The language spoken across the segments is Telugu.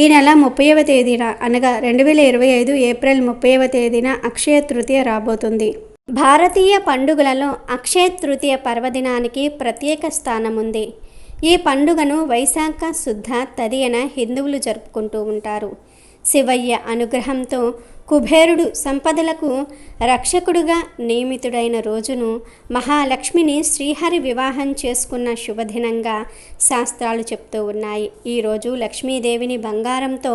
ఈ నెల ముప్పైవ తేదీన అనగా రెండు వేల ఇరవై ఐదు ఏప్రిల్ ముప్పైవ తేదీన అక్షయ తృతీయ రాబోతుంది. భారతీయ పండుగలలో అక్షయ తృతీయ పర్వదినానికి ప్రత్యేక స్థానం ఉంది ఈ పండుగను వైశాఖ శుద్ధ తదియన హిందువులు జరుపుకుంటూ ఉంటారు. శివయ్య అనుగ్రహంతో కుబేరుడు సంపదలకు రక్షకుడుగా నియమితుడైన రోజును మహాలక్ష్మిని శ్రీహరి వివాహం చేసుకున్న శుభదినంగా శాస్త్రాలు చెప్తూ ఉన్నాయి. ఈరోజు లక్ష్మీదేవిని బంగారంతో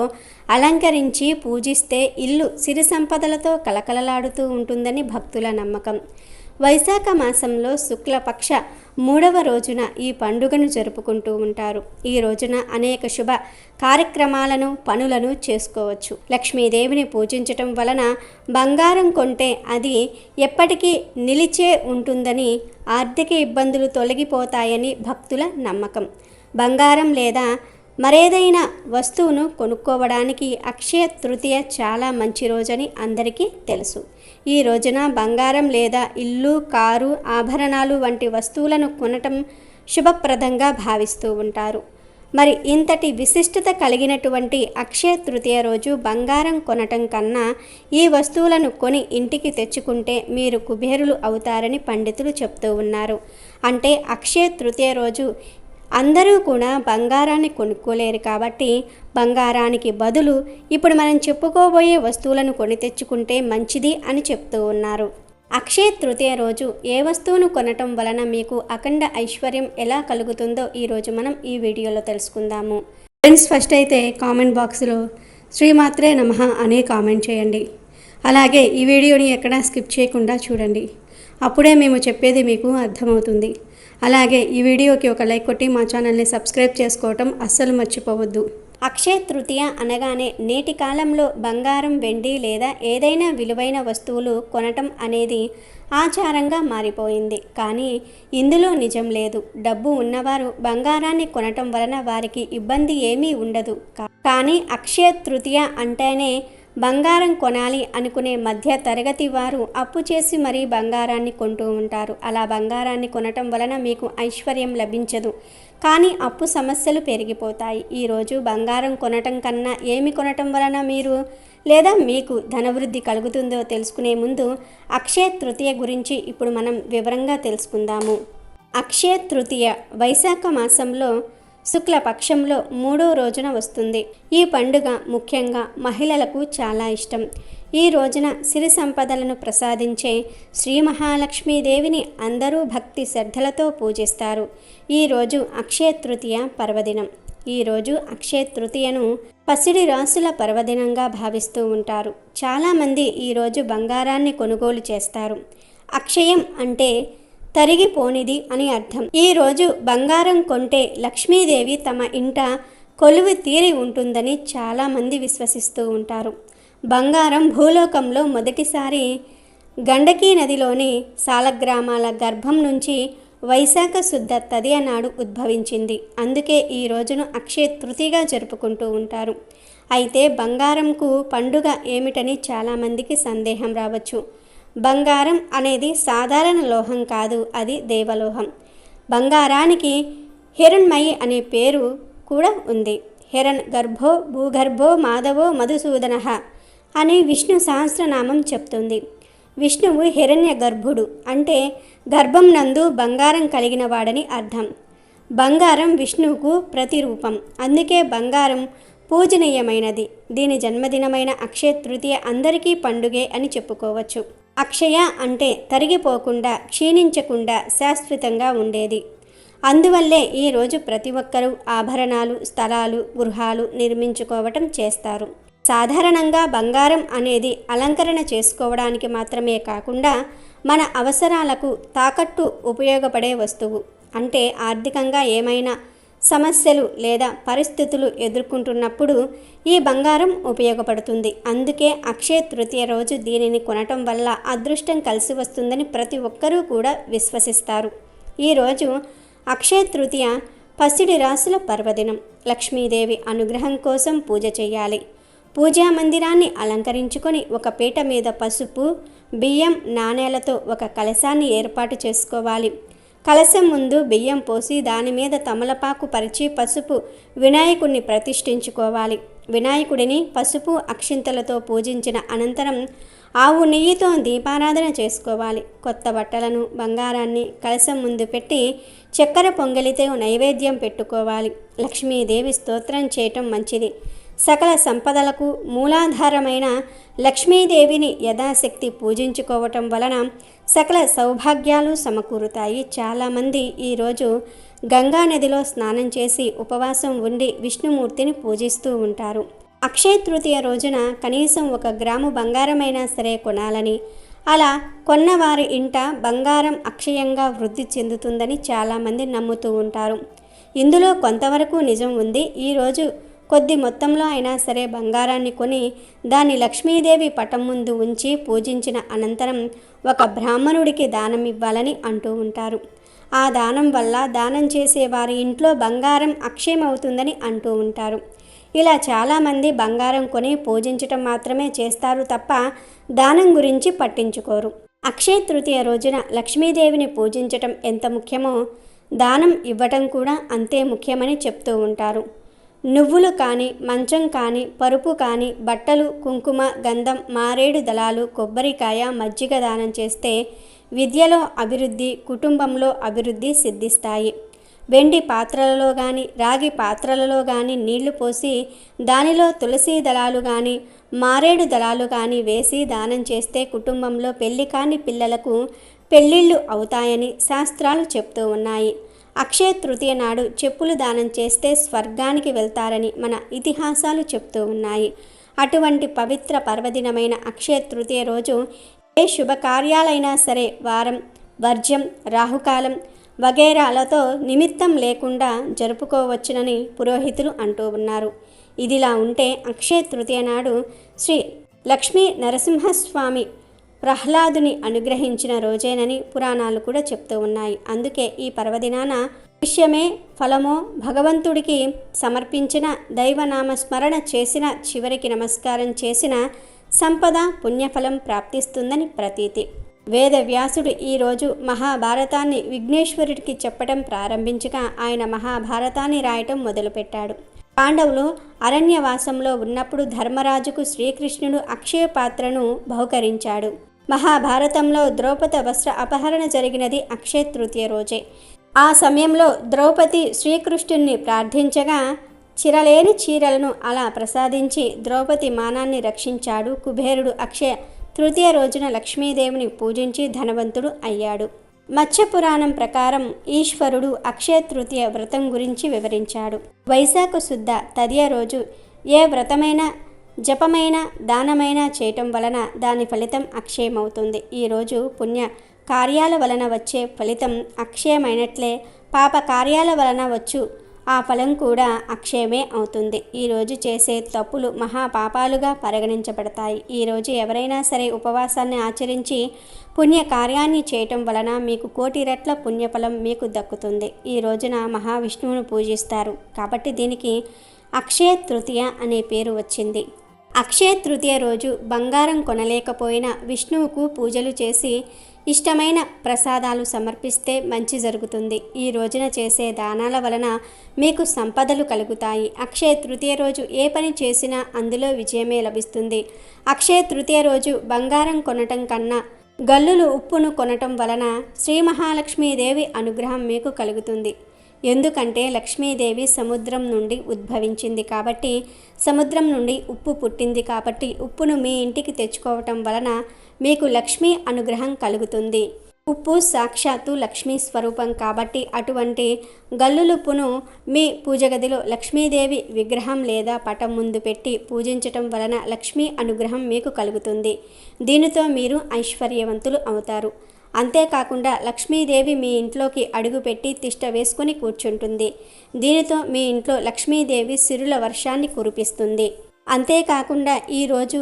అలంకరించి పూజిస్తే ఇల్లు సిరి సంపదలతో కలకలలాడుతూ ఉంటుందని భక్తుల నమ్మకం. వైశాఖ మాసంలో శుక్లపక్ష మూడవ రోజున ఈ పండుగను జరుపుకుంటూ ఉంటారు. ఈ రోజున అనేక శుభ కార్యక్రమాలను పనులను చేసుకోవచ్చు. లక్ష్మీదేవిని పూజించటం వలన బంగారం కొంటే అది ఎప్పటికీ నిలిచే ఉంటుందని ఆర్థిక ఇబ్బందులు తొలగిపోతాయని భక్తుల నమ్మకం. బంగారం లేదా మరేదైనా వస్తువును కొనుక్కోవడానికి అక్షయ తృతీయ చాలా మంచి రోజని అందరికీ తెలుసు. ఈ రోజున బంగారం లేదా ఇల్లు కారు ఆభరణాలు వంటి వస్తువులను కొనటం శుభప్రదంగా భావిస్తూ ఉంటారు. మరి ఇంతటి విశిష్టత కలిగినటువంటి అక్షయ తృతీయ రోజు బంగారం కొనటం కన్నా ఈ వస్తువులను కొని ఇంటికి తెచ్చుకుంటే మీరు కుబేరులు అవుతారని పండితులు చెప్తూ ఉన్నారు. అంటే అక్షయ తృతీయ రోజు అందరూ కూడా బంగారాన్ని కొనుక్కోలేరు కాబట్టి బంగారానికి బదులు ఇప్పుడు మనం చెప్పుకోబోయే వస్తువులను కొని తెచ్చుకుంటే మంచిది అని చెప్తూ ఉన్నారు. అక్షయ తృతీయ రోజు ఏ వస్తువును కొనటం వలన మీకు అఖండ ఐశ్వర్యం ఎలా కలుగుతుందో ఈరోజు మనం ఈ వీడియోలో తెలుసుకుందాము. ఫ్రెండ్స్ ఫస్ట్ అయితే కామెంట్ బాక్స్లో శ్రీమాత్రే నమః అని కామెంట్ చేయండి. అలాగే ఈ వీడియోని ఎక్కడా స్కిప్ చేయకుండా చూడండి. అప్పుడే మేము చెప్పేది మీకు అర్థమవుతుంది. అలాగే ఈ వీడియోకి ఒక లైక్ కొట్టి మా ఛానల్ని సబ్స్క్రైబ్ చేసుకోవటం అస్సలు మర్చిపోవద్దు. అక్షయ తృతీయ అనగానే నేటి కాలంలో బంగారం వెండి లేదా ఏదైనా విలువైన వస్తువులు కొనటం అనేది ఆచారంగా మారిపోయింది. కానీ ఇందులో నిజం లేదు. డబ్బు ఉన్నవారు బంగారాన్ని కొనటం వలన వారికి ఇబ్బంది ఏమీ ఉండదు. కానీ అక్షయ తృతీయ అంటేనే బంగారం కొనాలి అనుకునే మధ్య తరగతి వారు అప్పు చేసి మరీ బంగారాన్ని కొంటూ ఉంటారు. అలా బంగారాన్ని కొనటం వలన మీకు ఐశ్వర్యం లభించదు. కానీ అప్పు సమస్యలు పెరిగిపోతాయి. ఈరోజు బంగారం కొనటం కన్నా ఏమి కొనటం వలన మీరు లేదా మీకు ధనవృద్ధి కలుగుతుందో తెలుసుకునే ముందు అక్షయ తృతీయ గురించి ఇప్పుడు మనం వివరంగా తెలుసుకుందాము. అక్షయ తృతీయ వైశాఖ మాసంలో శుక్లపక్షంలో మూడో రోజున వస్తుంది. ఈ పండుగ ముఖ్యంగా మహిళలకు చాలా ఇష్టం. ఈ రోజున సిరి సంపదలను ప్రసాదించే శ్రీ మహాలక్ష్మీదేవిని అందరూ భక్తి శ్రద్ధలతో పూజిస్తారు. ఈరోజు అక్షయ తృతీయ పర్వదినం. ఈరోజు అక్షయ తృతీయను పసిడి రాసుల పర్వదినంగా భావిస్తూ ఉంటారు. చాలామంది ఈరోజు బంగారాన్ని కొనుగోలు చేస్తారు. అక్షయం అంటే తరిగిపోనిది అని అర్థం. ఈరోజు బంగారం కొంటే లక్ష్మీదేవి తమ ఇంట కొలువు తీరి ఉంటుందని చాలామంది విశ్వసిస్తూ ఉంటారు. బంగారం భూలోకంలో మొదటిసారి గండకీ నదిలోని సాలగ్రామాల గర్భం నుంచి వైశాఖ శుద్ధ తదియ నాడు ఉద్భవించింది. అందుకే ఈ రోజును అక్షయ తృతిగా జరుపుకుంటూ ఉంటారు. అయితే బంగారంకు పండుగ ఏమిటని చాలామందికి సందేహం రావచ్చు. బంగారం అనేది సాధారణ లోహం కాదు అది దేవలోహం. బంగారానికి హిరణ్మయి అనే పేరు కూడా ఉంది. హిరణ్ గర్భో భూగర్భో మాధవో మధుసూదన అని విష్ణు సహస్రనామం చెప్తుంది. విష్ణువు హిరణ్య గర్భుడు అంటే గర్భం నందు బంగారం కలిగిన వాడని అర్థం. బంగారం విష్ణువుకు ప్రతిరూపం. అందుకే బంగారం పూజనీయమైనది. దీని జన్మదినమైన అక్షయ తృతీయ అందరికీ పండుగే అని చెప్పుకోవచ్చు. అక్షయ అంటే తరిగిపోకుండా క్షీణించకుండా శాశ్వతంగా ఉండేది. అందువల్లే ఈరోజు ప్రతి ఒక్కరూ ఆభరణాలు స్థలాలు గృహాలు నిర్మించుకోవటం చేస్తారు. సాధారణంగా బంగారం అనేది అలంకరణ చేసుకోవడానికి మాత్రమే కాకుండా మన అవసరాలకు తాకట్టు ఉపయోగపడే వస్తువు. అంటే ఆర్థికంగా ఏమైనా సమస్యలు లేదా పరిస్థితులు ఎదుర్కొంటున్నప్పుడు ఈ బంగారం ఉపయోగపడుతుంది. అందుకే అక్షయ తృతీయ రోజు దీనిని కొనటం వల్ల అదృష్టం కలిసి వస్తుందని ప్రతి ఒక్కరూ కూడా విశ్వసిస్తారు. ఈరోజు అక్షయ తృతీయ పసిడి రాసుల పర్వదినం. లక్ష్మీదేవి అనుగ్రహం కోసం పూజ చేయాలి. పూజా మందిరాన్ని అలంకరించుకొని ఒక పీట మీద పసుపు బియ్యం నాణేలతో ఒక కలశాన్ని ఏర్పాటు చేసుకోవాలి. కలశం ముందు బియ్యం పోసి దాని మీద తమలపాకు పరిచి పసుపు వినాయకుణ్ణి ప్రతిష్ఠించుకోవాలి. వినాయకుడిని పసుపు అక్షింతలతో పూజించిన అనంతరం ఆవు నెయ్యితో దీపారాధన చేసుకోవాలి. కొత్త బట్టలను బంగారాన్ని కలశం ముందు పెట్టి చక్కెర పొంగలితో నైవేద్యం పెట్టుకోవాలి. లక్ష్మీదేవి స్తోత్రం చేయటం మంచిది. సకల సంపదలకు మూలాధారమైన లక్ష్మీదేవిని యథాశక్తి పూజించుకోవటం వలన సకల సౌభాగ్యాలు సమకూరుతాయి. చాలామంది ఈరోజు గంగా నదిలో స్నానం చేసి ఉపవాసం ఉండి విష్ణుమూర్తిని పూజిస్తూ ఉంటారు. అక్షయ తృతీయ రోజున కనీసం ఒక గ్రాము బంగారమైనా సరే కొనాలని అలా కొన్నవారి ఇంట బంగారం అక్షయంగా వృద్ధి చెందుతుందని చాలామంది నమ్ముతూ ఉంటారు. ఇందులో కొంతవరకు నిజం ఉంది. ఈరోజు కొద్ది మొత్తంలో అయినా సరే బంగారాన్ని కొని దాన్ని లక్ష్మీదేవి పటం ముందు ఉంచి పూజించిన అనంతరం ఒక బ్రాహ్మణుడికి దానం ఇవ్వాలని అంటూ ఉంటారు. ఆ దానం వల్ల దానం చేసే వారి ఇంట్లో బంగారం అక్షయమవుతుందని అంటూ ఉంటారు. ఇలా చాలామంది బంగారం కొని పూజించటం మాత్రమే చేస్తారు తప్ప దానం గురించి పట్టించుకోరు. అక్షయ తృతీయ రోజున లక్ష్మీదేవిని పూజించటం ఎంత ముఖ్యమో దానం ఇవ్వటం కూడా అంతే ముఖ్యమని చెప్తూ ఉంటారు. నువ్వులు కానీ మంచం కానీ పరుపు కానీ బట్టలు కుంకుమ గంధం మారేడు దళాలు కొబ్బరికాయ మజ్జిగ దానం చేస్తే విద్యలో అభివృద్ధి కుటుంబంలో అభివృద్ధి సిద్ధిస్తాయి. వెండి పాత్రలలో కానీ రాగి పాత్రలలో కానీ నీళ్ళు పోసి దానిలో తులసి దళాలు కానీ మారేడు దళాలు కానీ వేసి దానం చేస్తే కుటుంబంలో పెళ్ళి కాని పిల్లలకు పెళ్ళిళ్ళు అవుతాయని శాస్త్రాలు చెప్తూ ఉన్నాయి. అక్షయ తృతీయ నాడు చెప్పులు దానం చేస్తే స్వర్గానికి వెళ్తారని మన ఇతిహాసాలు చెప్తూ ఉన్నాయి. అటువంటి పవిత్ర పర్వదినమైన అక్షయ తృతీయ రోజు ఏ శుభకార్యాలైనా సరే వారం వర్జ్యం రాహుకాలం వగేరాలతో నిమిత్తం లేకుండా జరుపుకోవచ్చునని పురోహితులు అంటూ ఉన్నారు. ఇదిలా ఉంటే అక్షయ తృతీయ నాడు శ్రీ లక్ష్మీ నరసింహస్వామి ప్రహ్లాదుని అనుగ్రహించిన రోజేనని పురాణాలు కూడా చెప్తూ ఉన్నాయి. అందుకే ఈ పర్వదినాన విషయమే ఫలమో భగవంతుడికి సమర్పించిన దైవనామ స్మరణ చేసిన చివరికి నమస్కారం చేసిన సంపద పుణ్యఫలం ప్రాప్తిస్తుందని ప్రతీతి. వేదవ్యాసుడు ఈరోజు మహాభారతాన్ని విఘ్నేశ్వరుడికి చెప్పడం ప్రారంభించగా ఆయన మహాభారతాన్ని రాయటం మొదలుపెట్టాడు. పాండవులు అరణ్యవాసంలో ఉన్నప్పుడు ధర్మరాజుకు శ్రీకృష్ణుడు అక్షయ పాత్రను బహుకరించాడు. మహాభారతంలో ద్రౌపద వస్త్ర అపహరణ జరిగినది అక్షయ తృతీయ రోజే. ఆ సమయంలో ద్రౌపది శ్రీకృష్ణుణ్ణి ప్రార్థించగా చిరలేని చీరలను అలా ప్రసాదించి ద్రౌపది మానాన్ని రక్షించాడు. కుబేరుడు అక్షయ తృతీయ రోజున లక్ష్మీదేవిని పూజించి ధనవంతుడు అయ్యాడు. మత్స్య పురాణం ప్రకారం ఈశ్వరుడు అక్షయ తృతీయ వ్రతం గురించి వివరించాడు. వైశాఖ శుద్ధ తదియ రోజు ఏ వ్రతమైనా జపమైన దానమైన చేయటం వలన దాని ఫలితం అక్షయమవుతుంది. ఈరోజు పుణ్య కార్యాల వలన వచ్చే ఫలితం అక్షయమైనట్లే పాప కార్యాల వలన వచ్చు. ఆ ఫలం కూడా అక్షయమే అవుతుంది. ఈరోజు చేసే తప్పులు మహాపాపాలుగా పరిగణించబడతాయి. ఈరోజు ఎవరైనా సరే ఉపవాసాన్ని ఆచరించి పుణ్య కార్యాన్ని చేయటం వలన మీకు కోటి రెట్ల పుణ్యఫలం మీకు దక్కుతుంది. ఈ రోజున మహావిష్ణువును పూజిస్తారు. కాబట్టి దీనికి అక్షయ తృతీయ అనే పేరు వచ్చింది. అక్షయ తృతీయ రోజు బంగారం కొనలేకపోయినా విష్ణువుకు పూజలు చేసి ఇష్టమైన ప్రసాదాలు సమర్పిస్తే మంచి జరుగుతుంది. ఈ రోజున చేసే దానాల వలన మీకు సంపదలు కలుగుతాయి. అక్షయ తృతీయ రోజు ఏ పని చేసినా అందులో విజయమే లభిస్తుంది. అక్షయ తృతీయ రోజు బంగారం కొనటం కన్నా గల్లులు ఉప్పును కొనటం వలన శ్రీ మహాలక్ష్మీదేవి అనుగ్రహం మీకు కలుగుతుంది. ఎందుకంటే లక్ష్మీదేవి సముద్రం నుండి ఉద్భవించింది కాబట్టి సముద్రం నుండి ఉప్పు పుట్టింది కాబట్టి ఉప్పును మీ ఇంటికి తెచ్చుకోవటం వలన మీకు లక్ష్మీ అనుగ్రహం కలుగుతుంది. ఉప్పు సాక్షాత్తు లక్ష్మీ స్వరూపం కాబట్టి అటువంటి గల్లులుప్పును మీ పూజ గదిలో లక్ష్మీదేవి విగ్రహం లేదా పటం ముందు పెట్టి పూజించటం వలన లక్ష్మీ అనుగ్రహం మీకు కలుగుతుంది. దీనితో మీరు ఐశ్వర్యవంతులు అవుతారు. అంతేకాకుండా లక్ష్మీదేవి మీ ఇంట్లోకి అడుగుపెట్టి తిష్ట వేసుకుని కూర్చుంటుంది. దీనితో మీ ఇంట్లో లక్ష్మీదేవి సిరుల వర్షాన్ని కురిపిస్తుంది. అంతేకాకుండా ఈరోజు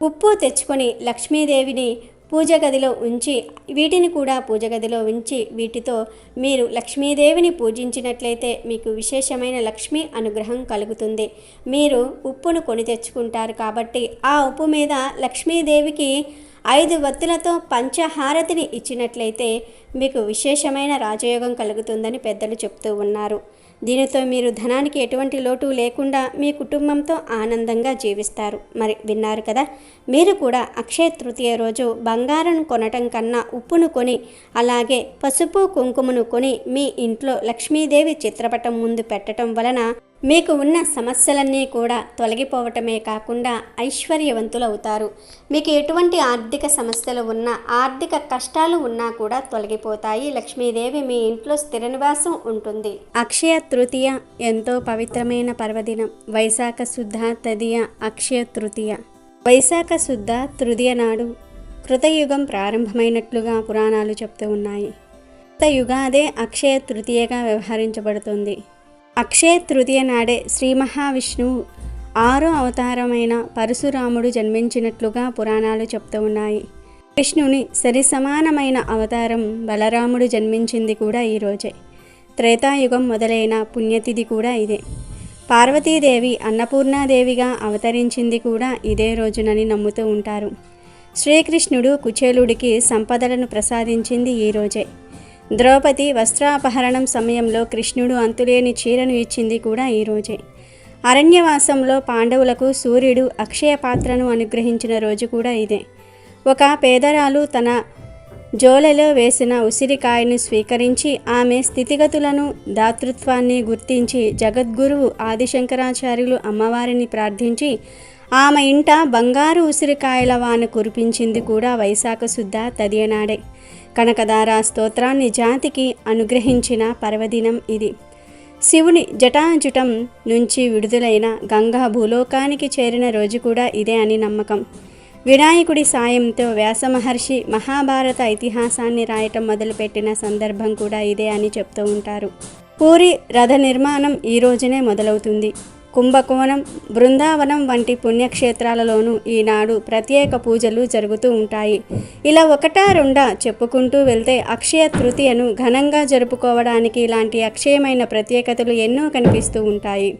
ఉప్పు తెచ్చుకొని లక్ష్మీదేవిని పూజ గదిలో ఉంచి వీటిని కూడా పూజ గదిలో ఉంచి వీటితో మీరు లక్ష్మీదేవిని పూజించినట్లయితే మీకు విశేషమైన లక్ష్మీ అనుగ్రహం కలుగుతుంది. మీరు ఉప్పును కొని తెచ్చుకుంటారు కాబట్టి ఆ ఉప్పు మీద లక్ష్మీదేవికి ఐదు వత్తులతో పంచహారతిని ఇచ్చినట్లయితే మీకు విశేషమైన రాజయోగం కలుగుతుందని పెద్దలు చెప్తూ ఉన్నారు. దీనితో మీరు ధనానికి ఎటువంటి లోటు లేకుండా మీ కుటుంబంతో ఆనందంగా జీవిస్తారు. మరి విన్నారు కదా? మీరు కూడా అక్షయ తృతీయ రోజు బంగారం కొనటం కన్నా ఉప్పును కొని అలాగే పసుపు కుంకుమను కొని మీ ఇంట్లో లక్ష్మీదేవి చిత్రపటం ముందు పెట్టడం వలన మీకు ఉన్న సమస్యలన్నీ కూడా తొలగిపోవటమే కాకుండా ఐశ్వర్యవంతులవుతారు. మీకు ఎటువంటి ఆర్థిక సమస్యలు ఉన్నా ఆర్థిక కష్టాలు ఉన్నా కూడా తొలగిపోతాయి. లక్ష్మీదేవి మీ ఇంట్లో స్థిర నివాసం ఉంటుంది. అక్షయ తృతీయ ఎంతో పవిత్రమైన పర్వదినం. వైశాఖ శుద్ధ తదియ అక్షయ తృతీయ. వైశాఖ శుద్ధ తృతీయ నాడు కృతయుగం ప్రారంభమైనట్లుగా పురాణాలు చెప్తూ ఉన్నాయి. కొత్త యుగాదే అక్షయ తృతీయగా వ్యవహరించబడుతుంది. అక్షయ తృతీయ నాడే శ్రీ మహావిష్ణువు. ఆరో అవతారమైన పరశురాముడు జన్మించినట్లుగా పురాణాలు చెప్తూ ఉన్నాయి. కృష్ణుని సరి సమానమైన అవతారం బలరాముడు జన్మించింది కూడా ఈరోజే త్రేతాయుగం మొదలైన పుణ్యతిథి కూడా ఇదే. పార్వతీదేవి అన్నపూర్ణాదేవిగా అవతరించింది కూడా ఇదే రోజునని నమ్ముతూ ఉంటారు. శ్రీకృష్ణుడు కుచేలుడికి సంపదలను ప్రసాదించింది ఈ రోజే. ద్రౌపది వస్త్రాపహరణం సమయంలో కృష్ణుడు అంతులేని చీరను ఇచ్చింది కూడా ఈరోజే అరణ్యవాసంలో పాండవులకు సూర్యుడు అక్షయ పాత్రను అనుగ్రహించిన రోజు కూడా ఇదే. ఒక పేదరాలు తన జోలెలో వేసిన ఉసిరికాయను స్వీకరించి ఆమె స్థితిగతులను దాతృత్వాన్ని గుర్తించి జగద్గురువు ఆదిశంకరాచార్యులు అమ్మవారిని ప్రార్థించి ఆమె ఇంట బంగారు ఉసిరికాయల వాన కురిపించింది కూడా వైశాఖ శుద్ధ తదియనాడే. కనకదార స్తోత్రాన్ని జాతికి అనుగ్రహించిన పర్వదినం ఇది. శివుని జటాజుటం నుంచి విడుదలైన గంగా భూలోకానికి చేరిన రోజు కూడా ఇదే అని నమ్మకం. వినాయకుడి సాయంతో వ్యాసమహర్షి మహాభారత ఇతిహాసాన్ని రాయటం మొదలుపెట్టిన సందర్భం కూడా ఇదే అని చెప్తూ ఉంటారు. పూరి రథ నిర్మాణం ఈ రోజునే మొదలవుతుంది. కుంభకోణం బృందావనం వంటి పుణ్యక్షేత్రాలలోనూ ఈనాడు ప్రత్యేక పూజలు జరుగుతూ ఉంటాయి. ఇలా ఒకటా రెండా చెప్పుకుంటూ వెళ్తే అక్షయ తృతీయను ఘనంగా జరుపుకోవడానికి ఇలాంటి అక్షయమైన ప్రత్యేకతలు ఎన్నో కనిపిస్తూ ఉంటాయి.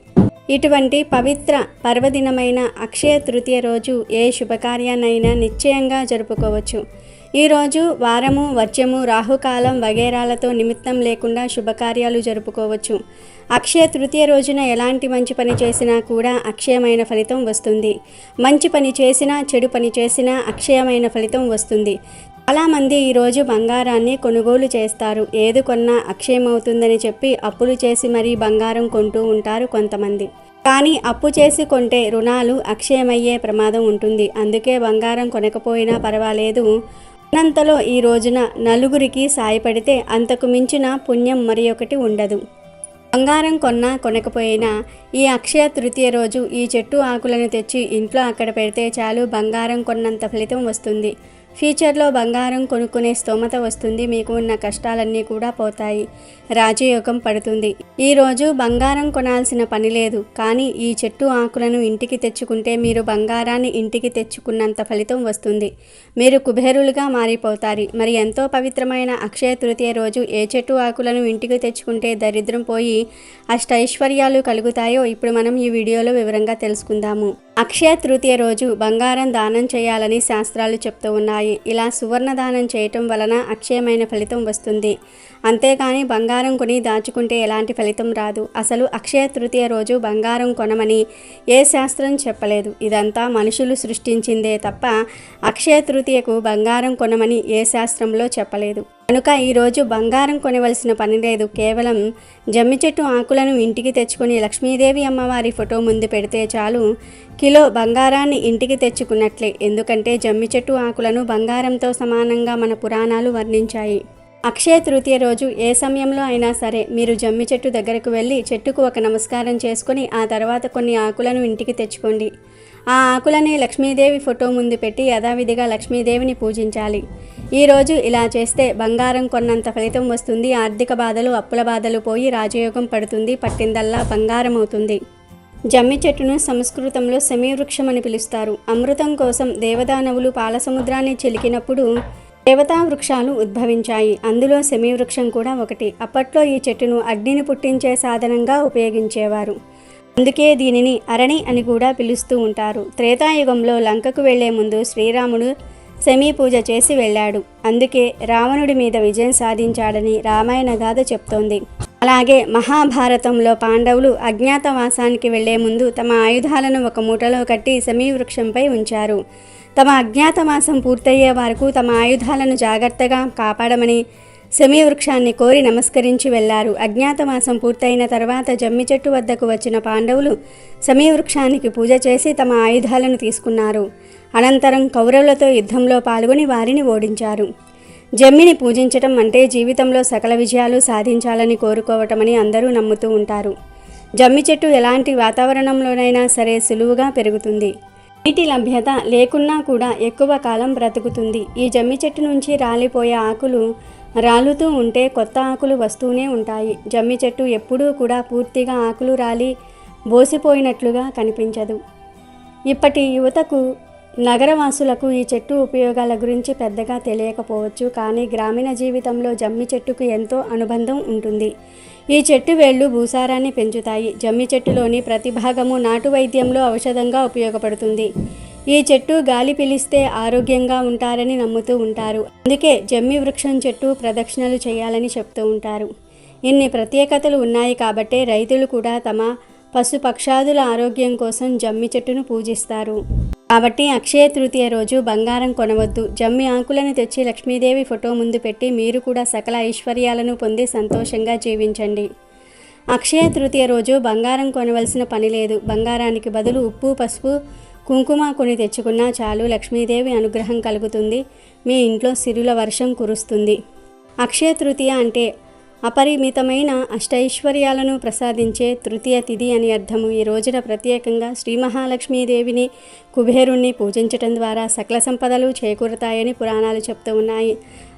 ఇటువంటి పవిత్ర పర్వదినమైన అక్షయ తృతీయ రోజు ఏ శుభకార్యాన్నైనా నిశ్చయంగా జరుపుకోవచ్చు. ఈరోజు వారము వర్జము రాహుకాలం వగేరాలతో నిమిత్తం లేకుండా శుభకార్యాలు జరుపుకోవచ్చు. అక్షయ తృతీయ రోజున ఎలాంటి మంచి పని చేసినా కూడా అక్షయమైన ఫలితం వస్తుంది. మంచి పని చేసినా చెడు పని చేసినా అక్షయమైన ఫలితం వస్తుంది. చాలామంది ఈరోజు బంగారాన్ని కొనుగోలు చేస్తారు. ఏది కొన్నా అక్షయమవుతుందని చెప్పి అప్పులు చేసి మరీ బంగారం కొంటూ ఉంటారు కొంతమంది. కానీ అప్పు చేసి కొంటే రుణాలు అక్షయమయ్యే ప్రమాదం ఉంటుంది. అందుకే బంగారం కొనకపోయినా పర్వాలేదు. ఉన్నంతలో ఈ రోజున నలుగురికి సాయపడితే అంతకు మించిన పుణ్యం మరి ఒకటి ఉండదు. బంగారం కొన్నా కొనకపోయినా ఈ అక్షయ తృతీయ రోజు ఈ చెట్టు ఆకులను తెచ్చి ఇంట్లో అక్కడ పెడితే చాలు బంగారం కొన్నంత ఫలితం వస్తుంది. ఫ్యూచర్లో బంగారం కొనుక్కునే స్తోమత వస్తుంది. మీకు ఉన్న కష్టాలన్నీ కూడా పోతాయి. రాజయోగం పడుతుంది. ఈరోజు బంగారం కొనాల్సిన పని లేదు. కానీ ఈ చెట్టు ఆకులను ఇంటికి తెచ్చుకుంటే మీరు బంగారాన్ని ఇంటికి తెచ్చుకున్నంత ఫలితం వస్తుంది. మీరు కుబేరులుగా మారిపోతారు. మరి ఎంతో పవిత్రమైన అక్షయ తృతీయ రోజు ఏ చెట్టు ఆకులను ఇంటికి తెచ్చుకుంటే దరిద్రం పోయి అష్టైశ్వర్యాలు కలుగుతాయో ఇప్పుడు మనం ఈ వీడియోలో వివరంగా తెలుసుకుందాము. అక్షయ తృతీయ రోజు బంగారం దానం చేయాలని శాస్త్రాలు చెప్తూ ఉన్నాయి. ఇలా సువర్ణ దానం చేయటం వలన అక్షయమైన ఫలితం వస్తుంది. అంతేకాని బంగారం కొని దాచుకుంటే ఎలాంటి ఫలితం రాదు. అసలు అక్షయ తృతీయ రోజు బంగారం కొనమని ఏ శాస్త్రం చెప్పలేదు. ఇదంతా మనుషులు సృష్టించిందే తప్ప అక్షయ తృతీయకు బంగారం కొనమని ఏ శాస్త్రంలో చెప్పలేదు. కనుక ఈరోజు బంగారం కొనవలసిన పని లేదు. కేవలం జమ్మి చెట్టు ఆకులను ఇంటికి తెచ్చుకొని లక్ష్మీదేవి అమ్మవారి ఫోటో ముందు పెడితే చాలు. కిలో బంగారాన్ని ఇంటికి తెచ్చుకున్నట్లే. ఎందుకంటే జమ్మి చెట్టు ఆకులను బంగారంతో సమానంగా మన పురాణాలు వర్ణించాయి. అక్షయ తృతీయ రోజు ఏ సమయంలో అయినా సరే మీరు జమ్మి చెట్టు దగ్గరకు వెళ్ళి చెట్టుకు ఒక నమస్కారం చేసుకొని ఆ తర్వాత కొన్ని ఆకులను ఇంటికి తెచ్చుకోండి. ఆ ఆకులని లక్ష్మీదేవి ఫోటో ముందు పెట్టి యథావిధిగా లక్ష్మీదేవిని పూజించాలి. ఈరోజు ఇలా చేస్తే బంగారం కొన్నంత ఫలితం వస్తుంది. ఆర్థిక బాధలు అప్పుల బాధలు పోయి రాజయోగం పడుతుంది. పట్టిందల్లా బంగారం అవుతుంది. జమ్మి చెట్టును సంస్కృతంలో సమీవృక్షం అని పిలుస్తారు. అమృతం కోసం దేవదానవులు పాలసముద్రాన్ని చిలికినప్పుడు దేవతా వృక్షాలు ఉద్భవించాయి. అందులో సెమీవృక్షం కూడా ఒకటి. అప్పట్లో ఈ చెట్టును అగ్నిని పుట్టించే సాధనంగా ఉపయోగించేవారు. అందుకే దీనిని అరణి అని కూడా పిలుస్తూ ఉంటారు. త్రేతాయుగంలో లంకకు వెళ్ళే ముందు శ్రీరాముడు సెమీ పూజ చేసి వెళ్ళాడు. అందుకే రావణుడి మీద విజయం సాధించాడని రామాయణ గాథ చెప్తోంది. అలాగే మహాభారతంలో పాండవులు అజ్ఞాతవాసానికి వెళ్ళే ముందు తమ ఆయుధాలను ఒక మూటలో కట్టి సెమీ వృక్షంపై ఉంచారు. తమ అజ్ఞాతవాసం పూర్తయ్యే వరకు తమ ఆయుధాలను జాగ్రత్తగా కాపాడమని సెమీ వృక్షాన్ని కోరి నమస్కరించి వెళ్ళారు అజ్ఞాతవాసం పూర్తయిన తర్వాత జమ్మి చెట్టు వద్దకు వచ్చిన పాండవులు సమీ వృక్షానికి పూజ చేసి తమ ఆయుధాలను తీసుకున్నారు. అనంతరం కౌరవులతో యుద్ధంలో పాల్గొని వారిని ఓడించారు. జమ్మిని పూజించటం అంటే జీవితంలో సకల విజయాలు సాధించాలని కోరుకోవటమని అందరూ నమ్ముతూ ఉంటారు. జమ్మి చెట్టు ఎలాంటి వాతావరణంలోనైనా సరే సులువుగా పెరుగుతుంది. నీటి లభ్యత లేకున్నా కూడా ఎక్కువ కాలం బ్రతుకుతుంది. ఈ జమ్మి చెట్టు నుంచి రాలిపోయే ఆకులు రాలుతూ ఉంటే కొత్త ఆకులు వస్తూనే ఉంటాయి. జమ్మి చెట్టు ఎప్పుడూ కూడా పూర్తిగా ఆకులు రాలి బోసిపోయినట్లుగా కనిపించదు. ఇప్పటి యువతకు నగరవాసులకు ఈ చెట్టు ఉపయోగాల గురించి పెద్దగా తెలియకపోవచ్చు కానీ గ్రామీణ జీవితంలో జమ్మి చెట్టుకు ఎంతో అనుబంధం ఉంటుంది. ఈ చెట్టు వేళ్ళు భూసారాన్ని పెంచుతాయి. జమ్మి చెట్టులోని ప్రతి భాగము నాటు వైద్యంలో ఔషధంగా ఉపయోగపడుతుంది. ఈ చెట్టు గాలి పిలిస్తే ఆరోగ్యంగా ఉంటారని నమ్ముతూ ఉంటారు. అందుకే జమ్మి వృక్షం చెట్టు ప్రదక్షిణలు చేయాలని చెప్తూ ఉంటారు. ఇన్ని ప్రత్యేకతలు ఉన్నాయి కాబట్టే రైతులు కూడా తమ పశుపక్షాదుల ఆరోగ్యం కోసం జమ్మి చెట్టును పూజిస్తారు. కాబట్టి అక్షయ తృతీయ రోజు బంగారం కొనవద్దు. జమ్మి ఆకులను తెచ్చి లక్ష్మీదేవి ఫోటో ముందు పెట్టి మీరు కూడా సకల ఐశ్వర్యాలను పొంది సంతోషంగా జీవించండి. అక్షయ తృతీయ రోజు బంగారం కొనవలసిన పని లేదు. బంగారానికి బదులు ఉప్పు పసుపు కుంకుమ కొని తెచ్చుకున్నా చాలు. లక్ష్మీదేవి అనుగ్రహం కలుగుతుంది. మీ ఇంట్లో సిరుల వర్షం కురుస్తుంది. అక్షయ తృతీయ అంటే అపరిమితమైన అష్టైశ్వర్యాలను ప్రసాదించే తృతీయ తిథి అని అర్థము. ఈ రోజున ప్రత్యేకంగా శ్రీ మహాలక్ష్మీదేవిని కుబేరుణ్ణి పూజించటం ద్వారా సకల సంపదలు చేకూరుతాయని పురాణాలు చెప్తూ ఉన్నాయి.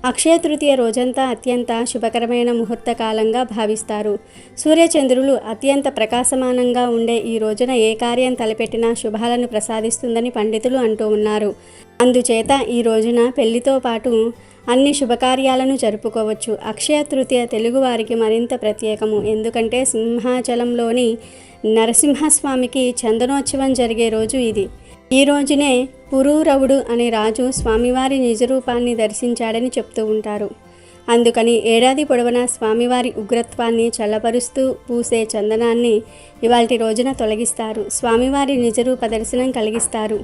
అక్షయ తృతీయ రోజంతా అత్యంత శుభకరమైన ముహూర్త కాలంగా భావిస్తారు. సూర్యచంద్రులు అత్యంత ప్రకాశమానంగా ఉండే ఈ రోజున ఏ కార్యం తలపెట్టినా శుభాలను ప్రసాదిస్తుందని పండితులు అంటూ ఉన్నారు. అందుచేత ఈ రోజున పెళ్ళితో పాటు అన్ని శుభకార్యాలను జరుపుకోవచ్చు. అక్షయ తృతీయ తెలుగువారికి మరింత ప్రత్యేకము. ఎందుకంటే సింహాచలంలోని నరసింహస్వామికి చందనోత్సవం జరిగే రోజు ఇది. ఈ రోజునే పురూరవుడు అనే రాజు స్వామివారి నిజరూపాన్ని దర్శించాడని చెప్తూ ఉంటారు. అందుకని ఏడాది పొడవునా స్వామివారి ఉగ్రత్వాన్ని చల్లపరుస్తూ పూసే చందనాన్ని ఇవాల్టి రోజున తొలగిస్తారు. స్వామివారి నిజరూప దర్శనం కలిగిస్తారు.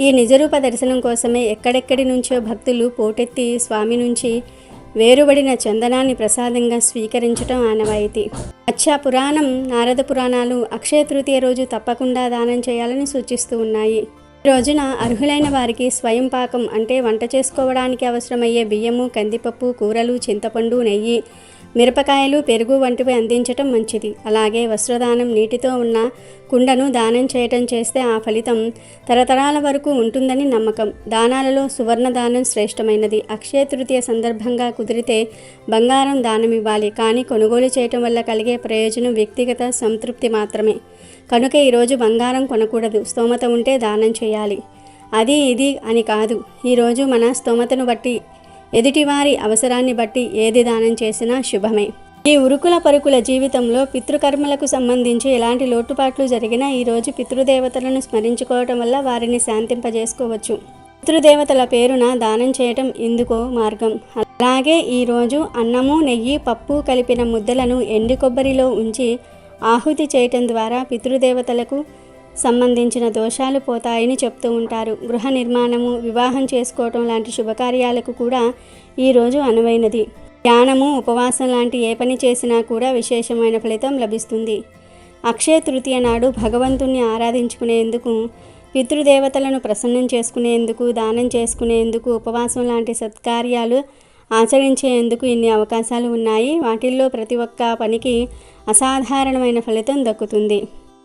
ఈ నిజరూప దర్శనం కోసమే ఎక్కడెక్కడి నుంచో భక్తులు పోటెత్తి స్వామి నుంచి వేరుబడిన చందనాన్ని ప్రసాదంగా స్వీకరించటం ఆనవాయితీ. అచ్చా పురాణం నారద పురాణాలు అక్షయ తృతీయ రోజు తప్పకుండా దానం చేయాలని సూచిస్తూ ఉన్నాయి. ఈ రోజున అర్హులైన వారికి స్వయం పాకం అంటే వంట చేసుకోవడానికి అవసరమయ్యే బియ్యము కందిపప్పు కూరలు చింతపండు నెయ్యి మిరపకాయలు పెరుగు వంటివి అందించటం మంచిది. అలాగే వస్త్రదానం నీటితో ఉన్న కుండను దానం చేయటం చేస్తే ఆ ఫలితం తరతరాల వరకు ఉంటుందని నమ్మకం. దానాలలో సువర్ణ దానం శ్రేష్టమైనది. అక్షయ తృతీయ సందర్భంగా కుదిరితే బంగారం దానం ఇవ్వాలి కానీ కొనుగోలు చేయటం వల్ల కలిగే ప్రయోజనం వ్యక్తిగత సంతృప్తి మాత్రమే. కనుక ఈరోజు బంగారం కొనకూడదు. స్తోమత ఉంటే దానం చేయాలి. అది ఇది అని కాదు. ఈరోజు మన స్తోమతను బట్టి ఎదుటివారి అవసరాన్ని బట్టి ఏది దానం చేసినా శుభమే. ఈ ఉరుకుల పరుకుల జీవితంలో పితృకర్మలకు సంబంధించి ఎలాంటి లోటుపాట్లు జరిగినా ఈరోజు పితృదేవతలను స్మరించుకోవటం వల్ల వారిని శాంతింపజేసుకోవచ్చు. పితృదేవతల పేరున దానం చేయటం ఇందుకో మార్గం. అలాగే ఈరోజు అన్నము నెయ్యి పప్పు కలిపిన ముద్దలను ఎండు కొబ్బరిలో ఉంచి ఆహుతి చేయటం ద్వారా పితృదేవతలకు సంబంధించిన దోషాలు పోతాయని చెప్తూ ఉంటారు. గృహ నిర్మాణము వివాహం చేసుకోవటం లాంటి శుభకార్యాలకు కూడా ఈరోజు అనువైనది. ధ్యానము ఉపవాసం లాంటి ఏ పని చేసినా కూడా విశేషమైన ఫలితం లభిస్తుంది. అక్షయ తృతీయ నాడు భగవంతుణ్ణి ఆరాధించుకునేందుకు పితృదేవతలను ప్రసన్నం చేసుకునేందుకు దానం చేసుకునేందుకు ఉపవాసం లాంటి సత్కార్యాలు ఆచరించేందుకు ఇన్ని అవకాశాలు ఉన్నాయి. వాటిల్లో ప్రతి ఒక్క పనికి అసాధారణమైన ఫలితం దక్కుతుంది.